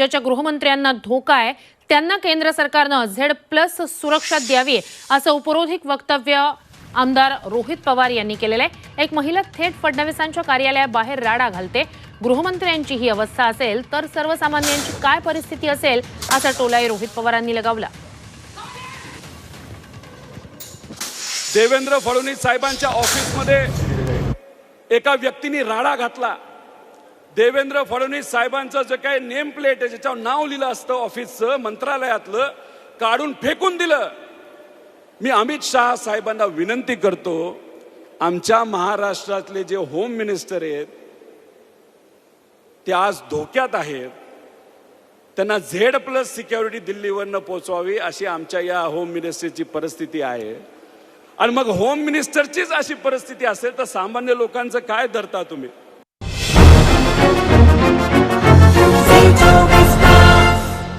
राज्याच्या गृहमंत्र्यांना धोका आहे त्यांना केंद्र सरकारनं झेड प्लस सुरक्षा द्यावी असं उपरोधिक वक्तव्य आमदार रोहित पवार यांनी केलेलं आहे. एक महिला थेट फडणवीसांच्या कार्यालयाबाहेर राडा घालते. गृहमंत्र्यांची ही अवस्था असेल तर सर्वसामान्यांची काय परिस्थिती असेल असा टोलाही रोहित पवारांनी लगावला. देवेंद्र फडणवीस साहेबांच्या ऑफिसमध्ये एका व्यक्तीने राडा घातला. देवेंद्र फडणवीस साहेबांचं जे काही नेम प्लेट आहे ज्याच्यावर नाव लिहिलं असतं ऑफिसचं मंत्रालयातलं काढून फेकून दिलं. मी अमित शहा साहेबांना विनंती करतो आमच्या महाराष्ट्रातले जे होम मिनिस्टर आहेत ते आज धोक्यात आहेत. त्यांना झेड प्लस सिक्युरिटी दिल्लीवरनं पोचवावी अशी आमच्या या होम मिनिस्टरची परिस्थिती आहे. आणि मग होम मिनिस्टरचीच अशी परिस्थिती असेल तर सामान्य लोकांचं काय धरता तुम्ही?